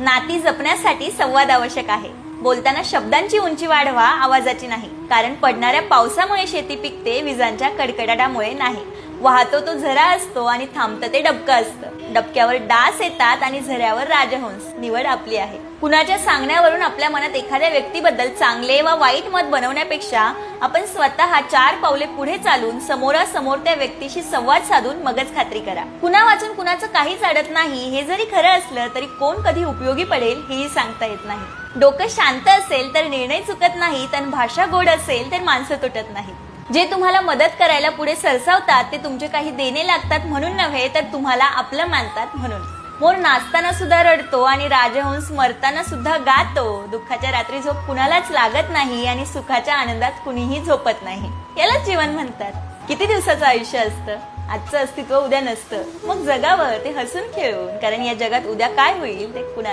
नाती जपण्यासाठी संवाद आवश्यक आहे. बोलताना शब्दांची उंची वाढवा आवाजाची नाही. कारण पडणाऱ्या पावसामुळे शेती पिकते विजांच्या कडकडाटामुळे नाही. वाहतो तो झरा असतो आणि थांबतं ते डबकं असतं. डबक्यावर डास येतात आणि झऱ्यावर राजहंस निवड आपली आहे. कुणाच्या सांगण्यावरून आपल्या मनात एखाद्या व्यक्तीबद्दल चांगले वा वाईट मत बनवण्यापेक्षा आपण स्वतः चार पावले पुढे चालून समोरासमोर त्या व्यक्तीशी संवाद साधून मगच खात्री करा. कुणा वाचून कुणाचं काहीच अडत नाही हे जरी खरं असलं तरी कोण कधी उपयोगी पडेल हेही सांगता येत नाही. डोकं शांत असेल तर निर्णय चुकत नाहीत आणि भाषा गोड असेल तर माणसं तुटत नाहीत. जे तुम्हाला मदत करायला पुढे सरसावतात ते तुमचे काही देणे लागतात म्हणून नव्हे तर तुम्हाला आपलं मानतात म्हणून. मोर नाचताना सुद्धा रडतो आणि राजहंस मरताना सुद्धा गातो. दुःखाच्या रात्री झोप कुणालाच लागत नाही आणि सुखाच्या आनंदात कुणीही झोपत नाही. यालाच जीवन म्हणतात. किती दिवसाचं आयुष्य असतं? आजचं अस्तित्व उद्या नसतं. मग जगावर ते हसून खेळून. कारण या जगात उद्या काय होईल ते कुणाला